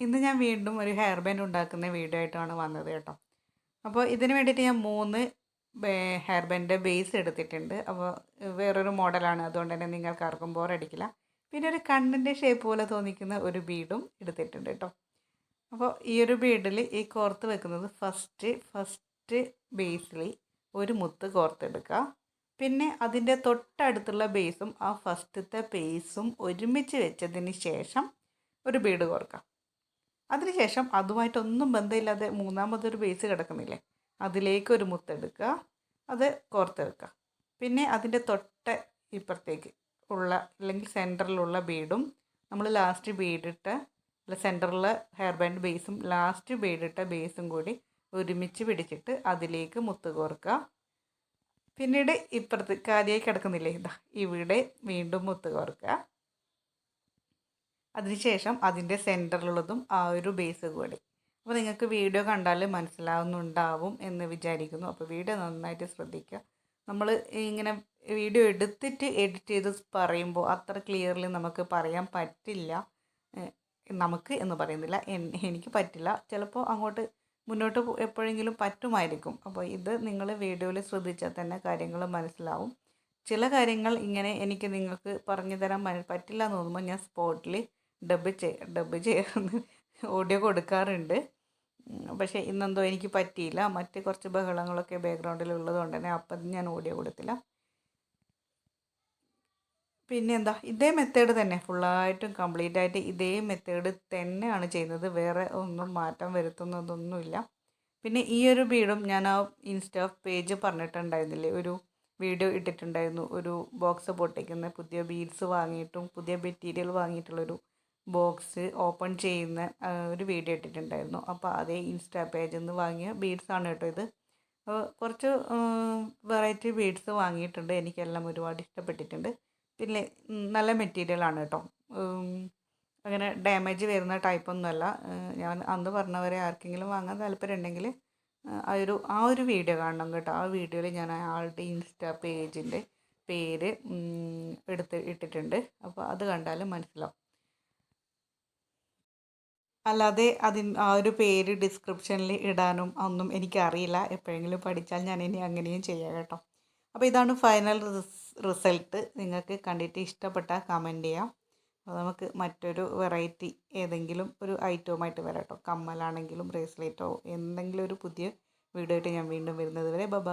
ഇന്ന് ഞാൻ വീണ്ടും ഒരു ഹെയർ ബാൻഡ് ഉണ്ടാക്കുന്ന വീഡിയോ ആയിട്ടാണ് വന്നത് കേട്ടോ. അപ്പോൾ ഇതിന് വേണ്ടിയിട്ട് ഞാൻ മൂന്ന് ഹെയർ ബാൻഡിന്റെ ബേസ് എടുത്തിട്ടുണ്ട്. അപ്പോൾ വേറൊരു മോഡലാണ് അതുകൊണ്ട് തന്നെ നിങ്ങൾക്ക് ആർക്കും ബോറടിക്കില്ല പിന്നെ ഒരു കണ്ണിന്റെ ഷേപ്പ് പോലെ തോന്നിക്കുന്ന ഒരു ബീഡും എടുത്തിട്ടുണ്ട് കേട്ടോ. അപ്പോൾ ഈ ഒരു ബീഡിൽ ഈ കോർത്ത് വെക്കുന്നത് ഫസ്റ്റ് ഫസ്റ്റ് ബേസിൽ ഒരു മുത്ത് കോർത്തെടുക്കുക. പിന്നെ അതിന്റെ തൊട്ടടുത്തുള്ള ബേസും ആ ഫസ്റ്റത്തെ ബേസും ഒരുമിച്ച് വെച്ചതിന് ശേഷം ഒരു ബീഡ് കോർക്കാം അതിനുശേഷം അതുമായിട്ടൊന്നും ബന്ധമില്ലാതെ മൂന്നാമതൊരു ബേസ് കിടക്കുന്നില്ലേ? അതിലേക്ക് ഒരു മുത്തെടുക്കുക. അത് കോർത്തെടുക്കുക. പിന്നെ അതിന്റെ തൊട്ട ഇപ്പുറത്തേക്ക് ഉള്ള അല്ലെങ്കിൽ സെന്ററിലുള്ള ബീഡും നമ്മൾ ലാസ്റ്റ് ബീഡിട്ട് അല്ല സെന്ററിൽ ഹെയർ ബാൻഡ് ബേസും ലാസ്റ്റ് ബീഡിട്ട ബേസും കൂടി ഒരുമിച്ച് പിടിച്ചിട്ട് അതിലേക്ക് മുത്ത് കോർക്കുക. പിന്നീട് ഇപ്പുറത്ത് കാലിയായി കിടക്കുന്നില്ലേ? ഇതാ ഇവിടെ വീണ്ടും മുത്ത് കോർക്കുക. അതിനുശേഷം അതിന്റെ സെന്ററിലുള്ളതും ആ ഒരു ബേസ് കൂടി അപ്പോൾ നിങ്ങൾക്ക് വീഡിയോ കണ്ടാൽ മനസ്സിലാവുന്നുണ്ടാവും എന്ന് വിചാരിക്കുന്നു. അപ്പോൾ വീഡിയോ നന്നായിട്ട് ശ്രദ്ധിക്കുക. നമ്മൾ ഇങ്ങനെ വീഡിയോ എടുത്തിട്ട് എഡിറ്റ് ചെയ്ത് പറയുമ്പോൾ അത്ര ക്ലിയർലി നമുക്ക് പറയാൻ പറ്റില്ല. നമുക്ക് എന്ന് പറയുന്നില്ല. എനിക്ക് പറ്റില്ല. ചിലപ്പോൾ അങ്ങോട്ട് മുന്നോട്ട് എപ്പോഴെങ്കിലും പറ്റുമായിരിക്കും. അപ്പോൾ ഇത് നിങ്ങൾ വീഡിയോയിൽ ശ്രദ്ധിച്ചാൽ തന്നെ കാര്യങ്ങൾ മനസ്സിലാവും. ചില കാര്യങ്ങൾ ഇങ്ങനെ എനിക്ക് നിങ്ങൾക്ക് പറഞ്ഞു തരാൻ പറ്റില്ല എന്ന് തോന്നുമ്പോൾ ഞാൻ സ്പോട്ടിൽ ഡബ് ചെയ് ഡബ് ചെയ്യുന്ന ഓഡിയോ കൊടുക്കാറുണ്ട്. പക്ഷേ ഇന്നെന്തോ എനിക്ക് പറ്റിയില്ല. മറ്റ് കുറച്ച് ബഹളങ്ങളൊക്കെ ബാക്ക്ഗ്രൗണ്ടിൽ ഉള്ളതുകൊണ്ട് തന്നെ അപ്പം ഞാൻ ഓഡിയോ കൊടുത്തില്ല. പിന്നെ എന്താ ഇതേ മെത്തേഡ് തന്നെ. ഫുള്ളായിട്ടും കംപ്ലീറ്റ് ആയിട്ട് ഇതേ മെത്തേഡ് തന്നെയാണ് ചെയ്യുന്നത്. വേറെ ഒന്നും മാറ്റം വരുത്തുന്നതൊന്നുമില്ല. പിന്നെ ഈ ഒരു ബീഡും ഞാൻ ആ ഇൻസ്റ്റാ പേജ് പറഞ്ഞിട്ടുണ്ടായിരുന്നില്ലേ? ഒരു വീഡിയോ ഇട്ടിട്ടുണ്ടായിരുന്നു. ഒരു ബോക്സ് പൊട്ടിക്കുന്ന പുതിയ ബീഡ്സ് വാങ്ങിയിട്ടും പുതിയ മെറ്റീരിയൽ വാങ്ങിയിട്ടുള്ളൊരു ബോക്സ് ഓപ്പൺ ചെയ്യുന്ന ഒരു വീഡിയോ ഇട്ടിട്ടുണ്ടായിരുന്നു. അപ്പോൾ അതേ ഇൻസ്റ്റാ പേജിൽ നിന്ന് വാങ്ങിയ ബീഡ്സ് ആണ് കേട്ടോ ഇത്. കുറച്ച് വെറൈറ്റി ബീഡ്സ് വാങ്ങിയിട്ടുണ്ട്. എനിക്കെല്ലാം ഒരുപാട് ഇഷ്ടപ്പെട്ടിട്ടുണ്ട്. പിന്നെ നല്ല മെറ്റീരിയലാണ് കേട്ടോ. അങ്ങനെ ഡാമേജ് വരുന്ന ടൈപ്പൊന്നുമല്ല ഞാൻ അന്ന് പറഞ്ഞവരെ ആർക്കെങ്കിലും വാങ്ങാൻ താല്പര്യം ഉണ്ടെങ്കിൽ ആ ഒരു ആ ഒരു വീഡിയോ കാണണം കേട്ടോ. ആ വീഡിയോയിൽ ഞാൻ ആളുടെ ഇൻസ്റ്റാ പേജിന്റെ പേര് എടുത്ത് ഇട്ടിട്ടുണ്ട്. അപ്പോൾ അത് കണ്ടാലും മനസ്സിലാവും. അല്ലാതെ അതിന് ആ ഒരു പേര് ഡിസ്ക്രിപ്ഷനിൽ ഇടാനും ഒന്നും എനിക്കറിയില്ല. എപ്പോഴെങ്കിലും പഠിച്ചാൽ ഞാൻ ഇനി അങ്ങനെയും ചെയ്യാം കേട്ടോ. അപ്പോൾ ഇതാണ് ഫൈനൽ റിസൾട്ട് നിങ്ങൾക്ക് കണ്ടിട്ട് ഇഷ്ടപ്പെട്ടാൽ കമന്റ് ചെയ്യാം. അപ്പോൾ നമുക്ക് മറ്റൊരു വെറൈറ്റി ഏതെങ്കിലും ഒരു ഐറ്റവുമായിട്ട് വരാം കേട്ടോ. കമ്മലാണെങ്കിലും ബ്രേസ്ലെറ്റോ എന്തെങ്കിലും ഒരു പുതിയ വീഡിയോ ആയിട്ട് ഞാൻ വീണ്ടും വരുന്നത് വരെ. ബബ